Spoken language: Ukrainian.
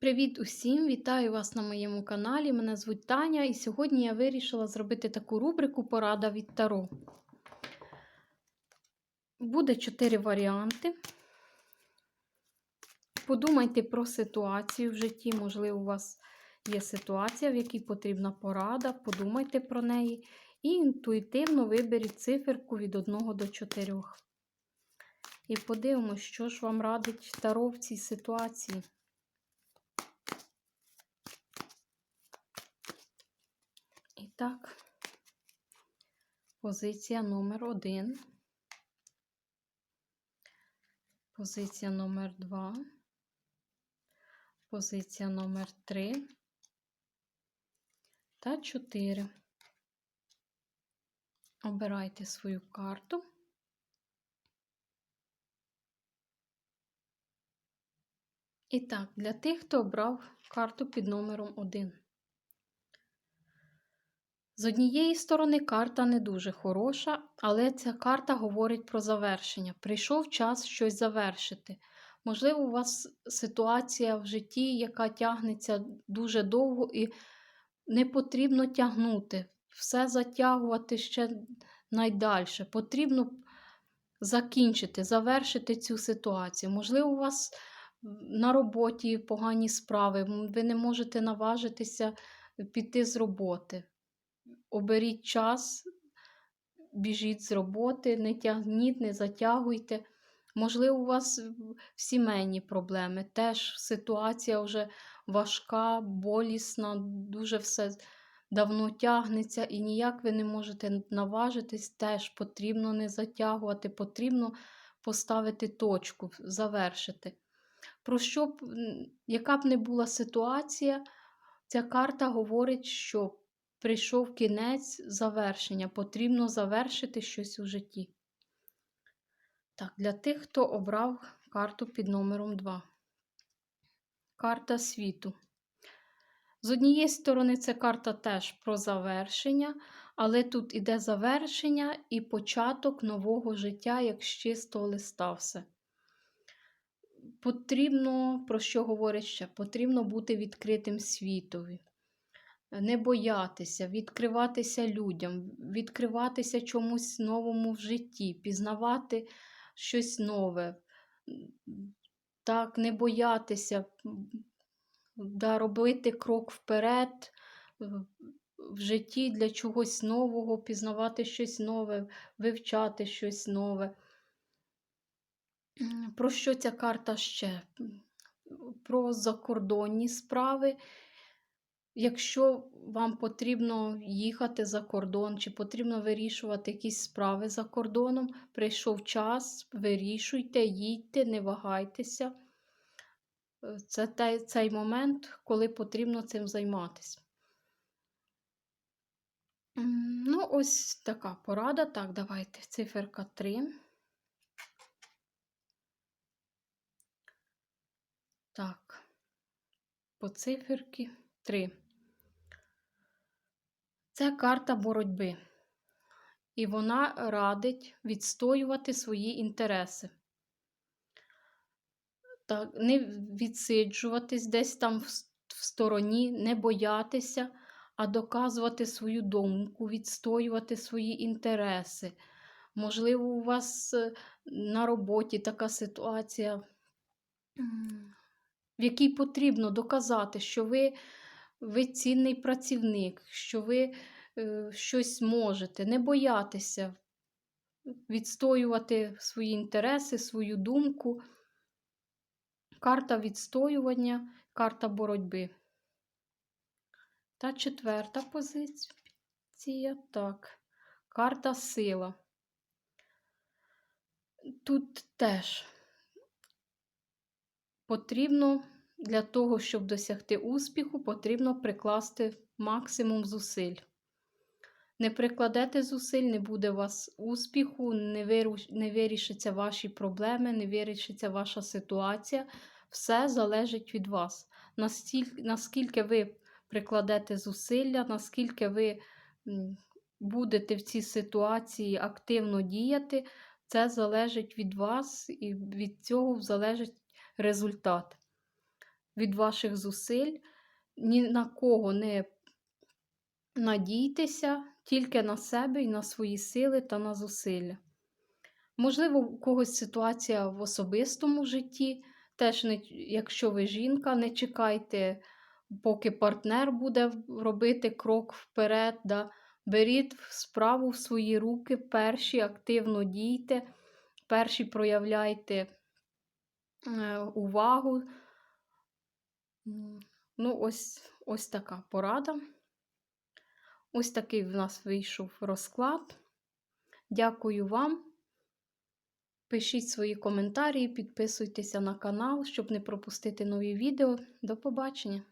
Привіт усім! Вітаю вас на моєму каналі. Мене звуть Таня, і сьогодні я вирішила зробити таку рубрику Порада від Таро. Буде чотири варіанти. Подумайте про ситуацію в житті. Можливо, у вас є ситуація, в якій потрібна порада. Подумайте про неї і інтуїтивно виберіть циферку від 1 до 4. І подивимось, що ж вам радить Таро в цій ситуації. Так, позиція номер один, позиція номер два, позиція номер три та чотири. Обирайте свою карту. І так, для тих, хто обрав карту під номером 1. З однієї сторони, карта не дуже хороша, але ця карта говорить про завершення. Прийшов час щось завершити. Можливо, у вас ситуація в житті, яка тягнеться дуже довго, і не потрібно тягнути, все затягувати ще найдальше. Потрібно закінчити, завершити цю ситуацію. Можливо, у вас на роботі погані справи, ви не можете наважитися піти з роботи оберіть час, біжіть з роботи, не тягніть, не затягуйте. Можливо, у вас сімейні проблеми. Теж ситуація вже важка, болісна, дуже все давно тягнеться, і ніяк ви не можете наважитись, теж потрібно не затягувати, потрібно поставити точку, завершити. Про що б, яка б не була ситуація, ця карта говорить, що прийшов кінець завершення. Потрібно завершити щось у житті. Так, для тих, хто обрав карту під номером 2. Карта світу. З однієї сторони, це карта теж про завершення, але тут іде завершення і початок нового життя, як з чистого листа все. Потрібно, про що говорить ще? Потрібно бути відкритим світові не боятися, відкриватися людям, відкриватися чомусь новому в житті, пізнавати щось нове, так, не боятися, да, робити крок вперед в житті для чогось нового, пізнавати щось нове, вивчати щось нове. Про що ця карта ще? Про закордонні справи Якщо вам потрібно їхати за кордон, чи потрібно вирішувати якісь справи за кордоном, прийшов час, вирішуйте, їдьте, не вагайтеся. Е, це цей момент, коли потрібно цим займатися. Ну, ось така порада. Так, давайте циферка 3. Так, по циферки 3. Це карта боротьби. І вона радить відстоювати свої інтереси. Так, Не відсиджуватись десь там в, стороні, не боятися, а доказувати свою думку, відстоювати свої інтереси. Можливо, у вас е, на роботі така ситуація, в якій потрібно доказати, що ви ви цінний працівник, що ви е, щось можете, не боятися відстоювати свої інтереси, свою думку. Карта відстоювання, карта боротьби. Та четверта позиція так. Карта сила. Тут теж потрібно для того, щоб досягти успіху, потрібно прикласти максимум зусиль. Не прикладете зусиль, не буде у вас успіху, не, вирішаться ваші проблеми, не вирішиться ваша ситуація. Все залежить від вас. Наскільки ви прикладете зусилля, наскільки ви будете в цій ситуації активно діяти, це залежить від вас і від цього залежить результат. Від ваших зусиль. Ні на кого не надійтеся, тільки на себе і на свої сили та на зусилля. Можливо, у когось ситуація в особистому житті. Теж, не, якщо ви жінка, не чекайте, поки партнер буде робити крок вперед. Да. Беріть справу в свої руки, перші активно дійте, перші проявляйте е, увагу. Ну, ось, ось така порада. Ось такий в нас вийшов розклад. Дякую вам. Пишіть свої коментарі, підписуйтеся на канал, щоб не пропустити нові відео. До побачення!